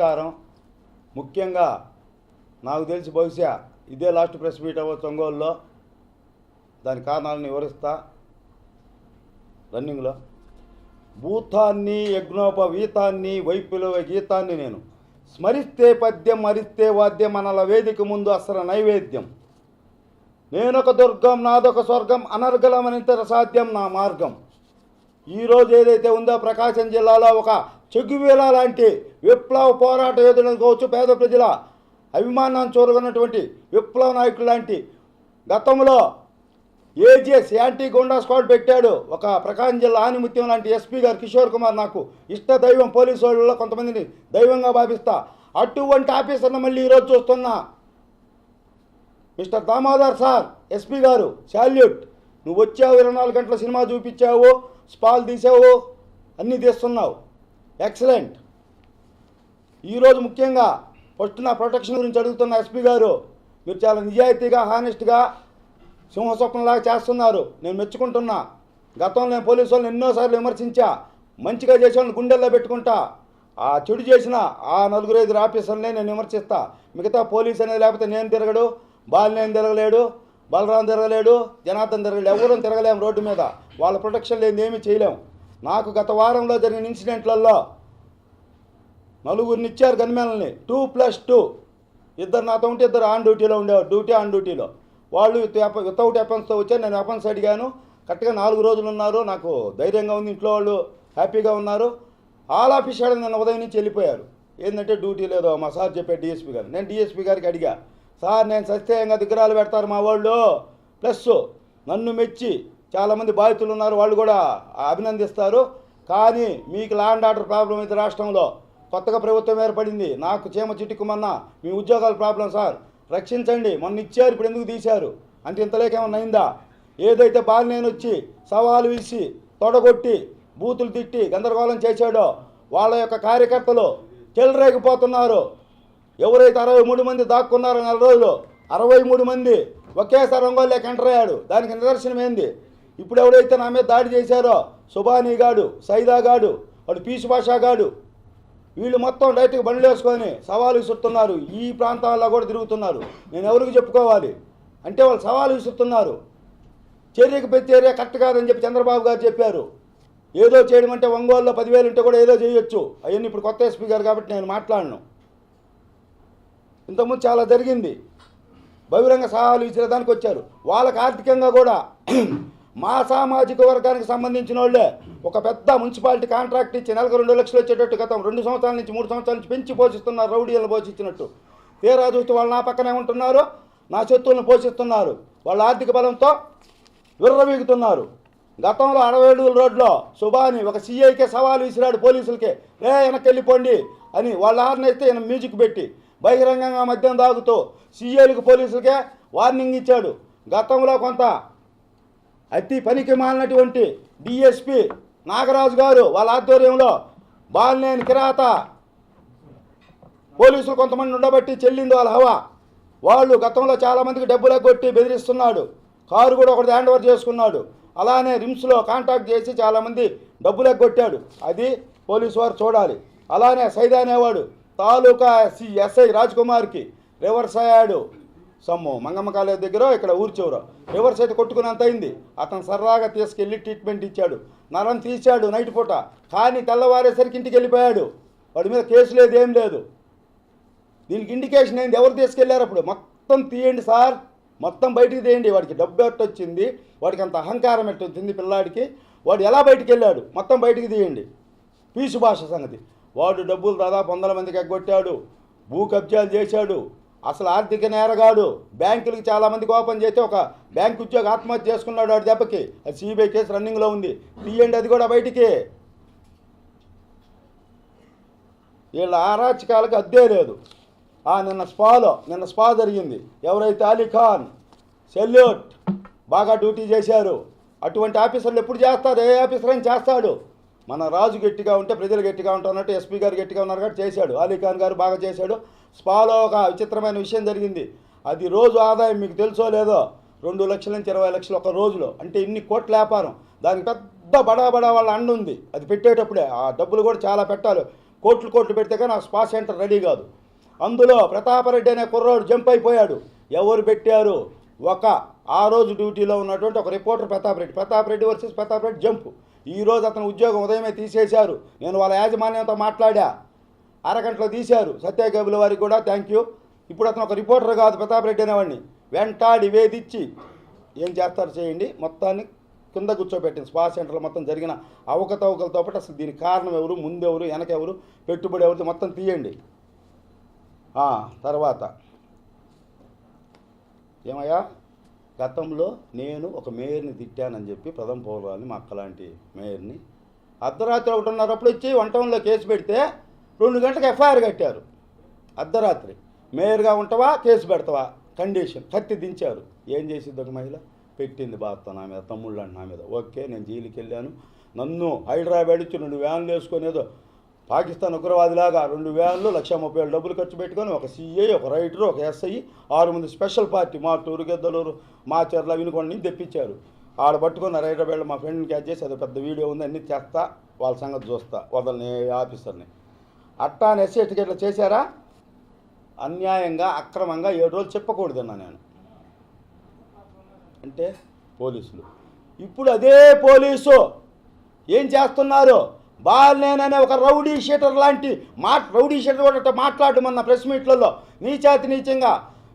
నమస్కారం. ముఖ్యంగా నాకు తెలిసి బహుశా ఇదే లాస్ట్ ప్రెస్ మీట్ అవ్వచ్చు ఒంగోలులో. దాని కారణాలను వివరిస్తా. రన్నింగ్లో. భూతాన్ని యజ్ఞోపవీతాన్ని వైపులవ గీతాన్ని నేను స్మరిస్తే పద్యం మరిస్తే వాద్యం అనల వేదిక ముందు అసలు నైవేద్యం. నేనొక దుర్గం నాదొక స్వర్గం అనర్గలమనితర సాధ్యం నా మార్గం. ఈరోజు ఏదైతే ఉందో ప్రకాశం జిల్లాలో ఒక చెగ్గువేల లాంటి విప్లవ పోరాట యోధులను కావచ్చు పేద ప్రజల అభిమానాన్ని చూరగొన్నటువంటి విప్లవ నాయకులు లాంటి గతంలో ఏజిఎస్ యాంటీ గుండా స్క్వాడ్ పెట్టాడు. ఒక ప్రకాశం జిల్లా ఆనిముత్యం లాంటి ఎస్పీ గారు కిషోర్ కుమార్ నాకు ఇష్ట దైవం పోలీసు వాళ్ళలో కొంతమందిని దైవంగా భావిస్తా. అటువంటి ఆఫీసర్ను మళ్ళీ ఈరోజు చూస్తున్నా మిస్టర్ దామోదర్ సార్ ఎస్పీ గారు శాల్యూట్. నువ్వు వచ్చావు ఇరవై నాలుగు గంటల సినిమా చూపించావు స్పాల్ తీసావు అన్నీ తీస్తున్నావు. ఎక్సలెంట్ ఈరోజు ముఖ్యంగా ఫస్ట్ నా ప్రొటెక్షన్ గురించి అడుగుతున్న ఎస్పీ గారు మీరు చాలా నిజాయితీగా హానెస్ట్గా సింహస్వప్నంలాగా చేస్తున్నారు. నేను మెచ్చుకుంటున్నా. గతంలో నేను పోలీసు వాళ్ళని ఎన్నోసార్లు విమర్శించా. మంచిగా చేసేవాళ్ళని గుండెల్లో పెట్టుకుంటా. ఆ చెడు చేసిన ఆ నలుగురు ఐదుగురు ఆఫీసర్లనే నేను విమర్శిస్తా. మిగతా పోలీస్ అనేది లేకపోతే నేను తిరగడు బాలినేని తిరగలేడు బలరాం తిరగలేడు జనార్దన్ తిరగలేడు ఎవరూ తిరగలేము రోడ్డు మీద. వాళ్ళ ప్రొటెక్షన్ లేని ఏమీ చేయలేము నాకు గత వారంలో జరిగిన ఇన్సిడెంట్లలో నలుగురిని ఇచ్చారు గన్మెన్లని. Two plus two. ఇద్దరు నాతో ఉంటే ఇద్దరు ఆన్ డ్యూటీలో ఉండేవారు. డ్యూటీ ఆన్ డ్యూటీలో. వాళ్ళు వితౌట్ వెపన్స్తో వచ్చారు. నేను వెపన్స్ అడిగాను కరెక్ట్గా నాలుగు రోజులు ఉన్నారు. నాకు ధైర్యంగా ఉంది. ఇంట్లో వాళ్ళు హ్యాపీగా ఉన్నారు. ఆల్ ఆఫీసర్ నిన్న ఉదయం నుంచి వెళ్ళిపోయారు. ఏంటంటే డ్యూటీ లేదో. మా సార్ చెప్పాడు డిఎస్పీ గారు. నేను డిఎస్పీ గారికి అడిగా సార్ నేను సత్యంగా దిగ్గరాలు పెడతారు మా వాళ్ళు. ప్లస్ నన్ను మెచ్చి చాలామంది బాధితులు ఉన్నారు వాళ్ళు కూడా అభినందిస్తారు. కానీ మీకు ల్యాండ్ ఆర్డర్ ప్రాబ్లం అయితే రాష్ట్రంలో కొత్తగా ప్రభుత్వం ఏర్పడింది. నాకు చీమ చిట్టుకుమన్నా మీ ఉద్యోగాల ప్రాబ్లం సార్. రక్షించండి మొన్న ఇచ్చారు ఇప్పుడు ఎందుకు తీశారు? అంటే ఇంతలేకేమన్నా అయిందా? ఏదైతే బాలినేని వచ్చి సవాలు విసి తొడగొట్టి బూతులు తిట్టి గందరగోళం చేశాడో వాళ్ళ యొక్క కార్యకర్తలు చెలరేగిపోతున్నారు ఎవరైతే అరవై మూడు మంది దాక్కున్నారో నెల రోజులు అరవై మూడు మంది ఒకేసారి ఒంగోలులోకి ఎంటర్ అయ్యాడు. దానికి నిదర్శనం ఏంది ఇప్పుడు ఎవరైతే నా మీద దాడి చేశారో సుబానీ గాడు సైదా గాడు వాడు పీసు భాషా గాడు వీళ్ళు మొత్తం రైతుకు బండ్లు వేసుకొని సవాలు విసురుతున్నారు. ఈ ప్రాంతాల్లో కూడా తిరుగుతున్నారు. నేను ఎవరికి చెప్పుకోవాలి? అంటే వాళ్ళు సవాలు విసురుతున్నారు. చర్యకు ప్రతి చర్య కరెక్ట్ కాదని చెప్పి చంద్రబాబు గారు చెప్పారు. ఏదో చేయడం అంటే ఒంగోలులో పదివేలు ఉంటే కూడా ఏదో చేయొచ్చు. అవన్నీ ఇప్పుడు కొత్త ఎస్పీ గారు కాబట్టి నేను మాట్లాడను. ఇంతకుముందు చాలా జరిగింది. బహిరంగ సహాయాలు ఇచ్చేదానికి వచ్చారు. వాళ్ళకి ఆర్థికంగా కూడా మా సామాజిక వర్గానికి సంబంధించిన వాళ్ళే. ఒక పెద్ద మున్సిపాలిటీ కాంట్రాక్ట్ ఇచ్చి నెలకు రెండు లక్షలు వచ్చేటట్టు గతం రెండు సంవత్సరాల నుంచి మూడు సంవత్సరాల నుంచి పెంచి పోషిస్తున్నారు రౌడీలను పోషించినట్టు. తీరా చూస్తే వాళ్ళు నా పక్కనే ఉంటున్నారు నా శత్రువులను పోషిస్తున్నారు. వాళ్ళ ఆర్థిక బలంతో విర్రవీగుతున్నారు. గతంలో అడవేడుగుల రోడ్లో సుబాని ఒక సీఐకే సవాలు విసిరాడు పోలీసులకే. రే వెనక్కి వెళ్ళిపోండి అని వాళ్ళ ఆర్నేస్తే ఈయన మ్యూజిక్ పెట్టి బహిరంగంగా మద్యం తాగుతూ సీఐలకు పోలీసులకే వార్నింగ్ ఇచ్చాడు. గతంలో కొంత అతి పనికి మాలినటువంటి డిఎస్పి నాగరాజు గారు వాళ్ళ ఆధ్వర్యంలో బాలినేని కిరాత పోలీసులు కొంతమంది ఉండబట్టి చెల్లింది వాళ్ళ హవా. వాళ్ళు గతంలో చాలామందికి డబ్బులు కొట్టి బెదిరిస్తున్నాడు. కారు కూడా ఒకటి హ్యాండ్ ఓవర్ చేసుకున్నాడు. అలానే రిమ్స్లో కాంటాక్ట్ చేసి చాలామంది డబ్బులు కొట్టాడు. అది పోలీసు వారు చూడాలి. అలానే సైదా అనేవాడు తాలూకా సి ఎస్ఐ రాజ్ కుమార్కి రివర్స్ అయ్యాడు. సొమ్ము మంగమ్మ కాలేజ్ దగ్గర ఇక్కడ ఊరి చివర. రివర్స్ అయితే కొట్టుకున్నంత అయింది? అతను సరదాగా తీసుకెళ్ళి ట్రీట్మెంట్ ఇచ్చాడు. నరం తీశాడు నైట్ పూట. కానీ తెల్లవారేసరికి ఇంటికి వెళ్ళిపోయాడు. వాడి మీద కేసు లేదు ఏం లేదు. దీనికి ఇండికేషన్ ఏంది? ఎవరు తీసుకెళ్ళారు అప్పుడు? మొత్తం తీయండి సార్. మొత్తం బయటికి తీయండి. వాడికి డబ్బు ఎట్టు వచ్చింది? వాడికి అంత అహంకారం ఎట్టు వచ్చింది పిల్లాడికి? వాడు ఎలా బయటికి వెళ్ళాడు? మొత్తం బయటికి తీయండి. పీసు భాష సంగతి. వాడు డబ్బులు దాదాపు వందల మందికి ఎగ్గొట్టాడు. భూ కబ్జాలు చేశాడు. అసలు ఆర్థిక నేరగాడు. బ్యాంకులకి చాలామందికి ఓపెన్ చేస్తే ఒక బ్యాంక్ ఉద్యోగి ఆత్మహత్య చేసుకున్నాడు వాడి దెబ్బకి. అది సిబిఐ కేసు రన్నింగ్లో ఉంది. తీయండి అది కూడా బయటికి. వీళ్ళ ఆరాచకాలకు అద్దే లేదు. ఆ నిన్న స్పాలో నిన్న స్పా జరిగింది. ఎవరైతే అలీ ఖాన్ సెల్యూట్ బాగా డ్యూటీ చేశారు అటువంటి ఆఫీసర్లు ఎప్పుడు చేస్తారు? ఏ ఆఫీసర్ అని చేస్తాడు. మన రాజు గట్టిగా ఉంటే ప్రజలు గట్టిగా ఉంటారన్నట్టు ఎస్పీ గారు గట్టిగా ఉన్నారు కాబట్టి చేశాడు. అలీఖాన్ గారు బాగా చేశాడు. స్పాలో ఒక విచిత్రమైన విషయం జరిగింది. అది రోజు ఆదాయం మీకు తెలుసో లేదో రెండు లక్షల నుంచి ఇరవై లక్షలు ఒక రోజులో. అంటే ఇన్ని కోట్ల వ్యాపారం. దానికి పెద్ద బడా బడా వాళ్ళ అండ ఉంది. అది పెట్టేటప్పుడే. ఆ డబ్బులు కూడా చాలా పెట్టాలి. కోట్లు కోట్లు పెడితే కానీ ఆ స్పా సెంటర్ రెడీ కాదు. అందులో ప్రతాపరెడ్డి అనే కుర్రోడు జంప్ అయిపోయాడు. ఎవరు పెట్టారు? ఒక ఆ రోజు డ్యూటీలో ఉన్నటువంటి ఒక reporter Pratapareddy. Pratapareddy versus Pratapareddy jump. ఈ రోజు అతను ఉద్యోగం ఉదయమే తీసేశారు. నేను వాళ్ళ యాజమాన్యంతో మాట్లాడా. అరగంటలో తీశారు. సత్యగబుల వారికి కూడా థ్యాంక్ యూ ఇప్పుడు అతను ఒక రిపోర్టర్ కాదు ప్రతాపరెడ్డి అనేవాడిని. వెంటాడి వేధిచ్చి ఏం చేస్తారు చేయండి. మొత్తాన్ని కింద కూర్చోబెట్టింది. స్పా సెంటర్లో మొత్తం జరిగిన అవకతవకలతో పాటు అసలు దీనికి కారణం ఎవరు ముందెవరు వెనకెవరు పెట్టుబడి ఎవరు మొత్తం తీయండి. తర్వాత. ఏమయ్యా? గతంలో నేను ఒక మేయర్ని తిట్టానని చెప్పి ప్రథమ పౌరాలని మా అక్కలాంటి మేయర్ని అర్ధరాత్రి ఒకటిన్నరప్పుడు ఇచ్చి వంటంలో కేసు పెడితే రెండు గంటలకు ఎఫ్ఐఆర్ కట్టారు. అర్ధరాత్రి. మేయర్గా ఉంటావా కేసు పెడతావా? కండిషన్. కత్తి దించారు. ఏం చేసింది ఒక మహిళ? పెట్టింది బాధ నా మీద తమ్ముళ్ళు నా మీద. ఓకే నేను జైలుకి వెళ్ళాను నన్ను హైదరాబాద్ ఇచ్చి రెండు వ్యాన్లు వేసుకునేదో పాకిస్తాన్ ఉగ్రవాదిలాగా రెండు వ్యాన్లు లక్ష ముప్పై వేలు డబ్బులు ఖర్చు పెట్టుకొని ఒక సీఏ ఒక రైటర్ ఒక ఎస్ఐ ఆరు మంది స్పెషల్ పార్టీ మా టూరుగెద్దలూరు మా చెర్ల వినుకొండ నుంచి తెప్పించారు. ఆడ పట్టుకొని హైదరాబాద్లో మా ఫ్రెండ్ని క్యాచ్ చేసి అది పెద్ద వీడియో ఉంది అన్ని చేస్తా వాళ్ళ సంగతి చూస్తా వదలని ఆఫీసర్ని. అట్టా అని ఎస్సీ టికెట్లు చేశారా? అన్యాయంగా అక్రమంగా ఏడు రోజులు చెప్పకూడదన్నా నేను. అంటే పోలీసులు. ఇప్పుడు అదే పోలీసు. ఏం చేస్తున్నారు? బాలనేననే ఒక రౌడీ షీటర్ లాంటి మా రౌడీ షీటర్ కూడా మాట్లాడమన్న ప్రెస్ మీట్లలో. నీచాతి నీచంగా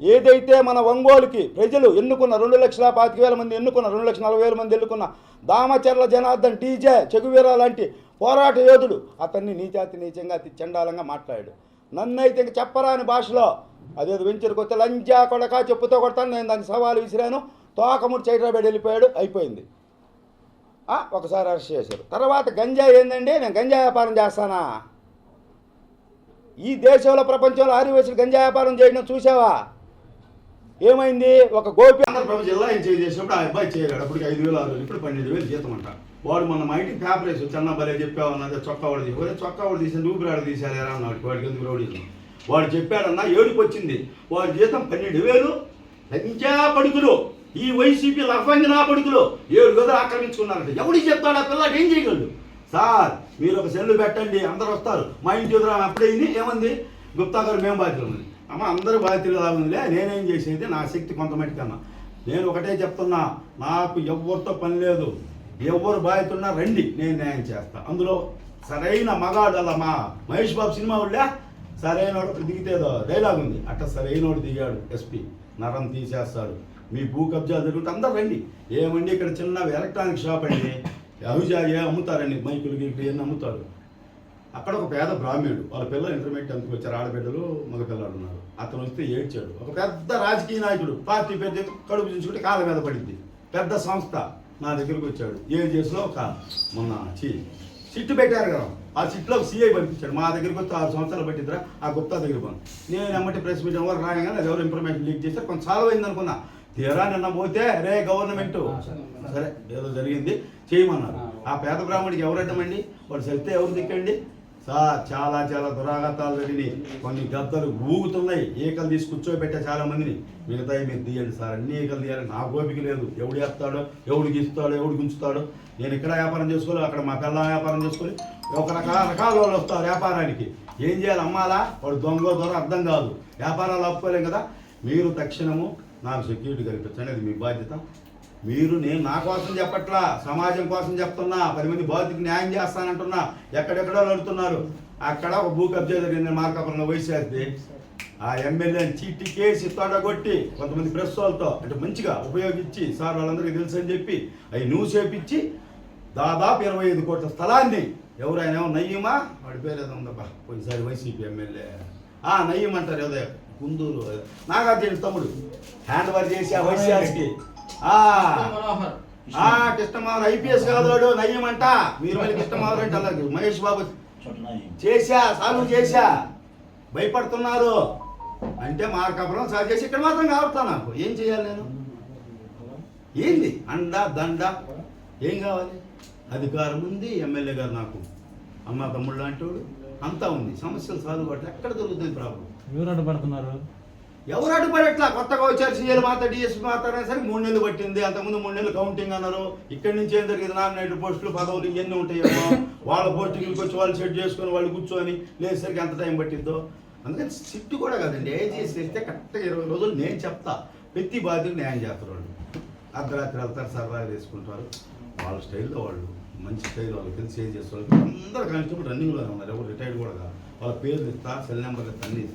ఏదైతే మన ఒంగోలుకి ప్రజలు ఎన్నుకున్న రెండు లక్షల పాతిక వేల మంది ఎన్నుకున్న రెండు లక్షల నలభై వేల మంది ఎన్నుకున్న దామచర్ల జనార్దన్ టీజే చెగువీర లాంటి పోరాట యోధుడు అతన్ని నీచాతి నీచంగా అతి చండాలంగా మాట్లాడాడు. నన్నైతే ఇంక చెప్పరాని భాషలో అదేదో వెంచర్కి వస్తే లంజా కొడక చెప్పుతో కొడతాను నేను దానికి సవాలు విసిరాను తోకముడు చైట్రాబేడ్ వెళ్ళిపోయాడు అయిపోయింది. ఒకసారి అరెస్ట్ చేశారు. తర్వాత గంజాయి ఏందండి? నేను గంజా వ్యాపారం చేస్తానా? ఈ దేశంలో ప్రపంచంలో ఆరు వయసులు వ్యాపారం చేయడం చూసావా ఏమైంది? ఒక గోపి ఆంధ్రప్రదేశ్ జిల్లా ఏం చేసినప్పుడు ఆ అబ్బాయి చేయలేడు. అప్పటికి ఐదు వేలు ఆరు వేలు ఇప్పుడు పన్నెండు వేలు జీతం అంట వాడు మన మా ఇంటికి పేపర్ వేసి చిన్న భలే చెప్పావు అన్నది చొక్కా వాడు తీసి ఒరే చొక్కా వాడు తీసి ఊపిరాడు ఎలా అన్నాడు. వాడికి ఎందుకు రౌడీ వాడు చెప్పాడన్నా ఏడుపు వచ్చింది. వాడి జీతం పన్నెండు వేలు లంచా పడుకులు. ఈ వైసీపీ లఫంగినా పడుకులు ఏడు గదులు ఆక్రమించుకున్నారంట. ఎవడికి చెప్తాడు? ఆ పిల్లాడు ఏం చేయగలడు? సార్ మీరు ఒక సెల్లు పెట్టండి. అందరు వస్తారు. మా ఇంటి ఎదురు అప్పుడైంది ఏమంది? గుప్తా గారు మేము బాధ్యత ఉంది అమ్మ అందరూ బాధ్యులు ఉందిలే నేనేం చేసేది? నా శక్తి కొంతమట్టుకు అన్నా నేను ఒకటే చెప్తున్నా. నాకు ఎవరితో పని లేదు. ఎవరు బాధ్యతున్నా రండి. నేను న్యాయం చేస్తా. అందులో సరైన మగాడు అలా మా మహేష్ బాబు సినిమా వాళ్ళే? సరైన దిగితేదో డైలాగ్ ఉంది. అట్ట సరైనోడు దిగాడు ఎస్పీ. నరం తీసేస్తాడు. మీ భూ కబ్జాలు జరుగుతుంది అందరు రండి. ఏమండి ఇక్కడ చిన్న ఎలక్ట్రానిక్ షాప్ అండి అవిజా ఏ అమ్ముతారండి మైకులు గిక్కులు ఏమన్నా అమ్ముతారు. అక్కడ ఒక పేద బ్రాహ్మణుడు వాళ్ళ పిల్లలు ఇంటర్మీడియట్ అందుకు వచ్చారు ఆడబిడ్డలు మగ పిల్లలు ఉన్నారు. అతను వస్తే ఏడ్చాడు. ఒక పెద్ద రాజకీయ నాయకుడు పార్టీ పేరు చెప్పి కడుపు చించుకుంటే కాళ్ళ మీద పడింది. పెద్ద సంస్థ నా దగ్గరకు వచ్చాడు. ఏం చేసినా ఒక మొన్న చీ సిట్టు పెట్టారు కదా. ఆ సిట్లో సీఐ పంపించాడు. మా దగ్గరికి వచ్చి ఆరు సంవత్సరాలు పట్టిద్దరా ఆ గుప్తా దగ్గర పోను. నేను ఎమ్మటి ప్రెస్ మీట్ వరకు రాయగానే అది ఎవరు ఇన్ఫర్మేషన్ లీక్ చేశారు కొంచెం సాల్వ్ అయింది అనుకున్నా తీరా నిన్న పోతే రే గవర్నమెంట్ సరే. ఏదో జరిగింది చేయమన్నారు. ఆ. పేద బ్రాహ్మడికి ఎవరు అడ్డమండి? వాడు సరితే ఎవరు దిక్కండి? సార్ చాలా చాలా దురాఘాతాలు జరిగినాయి. కొన్ని గద్దలు ఊగుతున్నాయి. ఈకలు తీసి కూర్చోబెట్టే చాలా మందిని. మిగతాయి మీరు తీయండి సార్. అన్ని ఈకలు తీయాలి. నా గోపిక లేదు. ఎవడు వేస్తాడో ఎవడు గీస్తాడో ఎవడు గుంచుతాడో నేను ఇక్కడ వ్యాపారం చేసుకోవాలి? అక్కడ మా పిల్ల వ్యాపారం చేసుకొని ఒక రకాల రకాల వాళ్ళు వస్తారు వ్యాపారానికి. ఏం చేయాలి అమ్మాలా? వాడు దొంగ దొర అర్థం కాదు. వ్యాపారాలు ఆపుకోలేం కదా? మీరు తక్షణము నాకు సెక్యూరిటీ కల్పించండి అది మీ బాధ్యత. మీరు నేను నా కోసం చెప్పట్లా సమాజం కోసం చెప్తున్నా పది మంది బాధితుకి న్యాయం చేస్తానంటున్నా ఎక్కడెక్కడో నడుతున్నారు అక్కడ ఒక భూ కబ్జా జరిగింది మార్కాపురంలో వయసేస్తే ఆ ఎమ్మెల్యేని చీటి కేసి తొడగొట్టి కొంతమంది ప్రెస్ వాళ్ళతో అంటే మంచిగా ఉపయోగించి సార్ వాళ్ళందరికీ తెలుసు అని చెప్పి అవి న్యూస్ చేపించి దాదాపు ఇరవై ఐదు కోట్ల స్థలాన్ని ఎవరైనా ఏమో నయ్యమా? వాడి పేరు ఏదో ఉందబ్బా పోయినసారి వైసీపీ ఎమ్మెల్యే. నయ్యమంటారు నయ్యం అంటారు ఏదో కుందూరు నాగార్జున తమ్ముడు. హ్యాండ్ ఓవర్ చేసి ఆ వైసీఆర్కి కృష్ణమావర్ ఐపీఎస్ కాదోడు నయ్యమంట. మీరు మళ్ళీ కృష్ణమావర్ అంటే అలాగే మహేష్ బాబు చేశా సాల్వ్ చేశా. భయపడుతున్నారు. అంటే మార్కాపురం సాల్వ్ చేసి ఇక్కడ మాత్రం కావడతా నాకు. ఏం చేయాలి నేను? ఏంది? అండ దండ. ఏం కావాలి? అధికారం ఉంది ఎమ్మెల్యే గారు నాకు. అమ్మ తమ్ముడు లాంటి వాడు అంతా ఉంది. సమస్యలు సాల్వ్ ఎక్కడ దొరుకుతుంది ప్రాబ్లం? ఎవరు అడ్డుపడుతున్నారు? ఎవరు అడ్డుపడట్లా? కొత్తగా వచ్చారు సీఎల్ మాత డిఎస్పీ మాత సరే మూడు నెలలు పట్టింది. అంతకుముందు మూడు నెలలు కౌంటింగ్ అన్నారు. ఇక్కడి నుంచి ఏం జరిగింది? నామినేటెడ్ పోస్టులు పదవులు ఇవన్నీ ఉంటాయేమో. వాళ్ళ పోస్టింగ్కి వచ్చి వాళ్ళు సెట్ చేసుకొని వాళ్ళు కూర్చొని లేసరికి ఎంత టైం పట్టిందో? అందుకని సిట్టు కూడా కదండి. ఏజీఎస్ చేస్తే కరెక్ట్గా ఇరవై రోజులు నేను చెప్తా. ప్రతి బాధ్యత న్యాయం చేస్తారు వాళ్ళు. అర్ధరాత్రి వెళ్తారు సరదాగా తీసుకుంటారు వాళ్ళ స్టైల్లో వాళ్ళు మంచి స్టైల్ వాళ్ళు తెలిసి ఏం చేస్తారు? అందరు కానిస్టేబుల్ రన్నింగ్లోనే ఉన్నారు. ఎవరు రిటైర్డ్ కూడా కాదు. వాళ్ళ పేర్లు ఇస్తా సెల్ నెంబర్ ఇస్తా అన్ని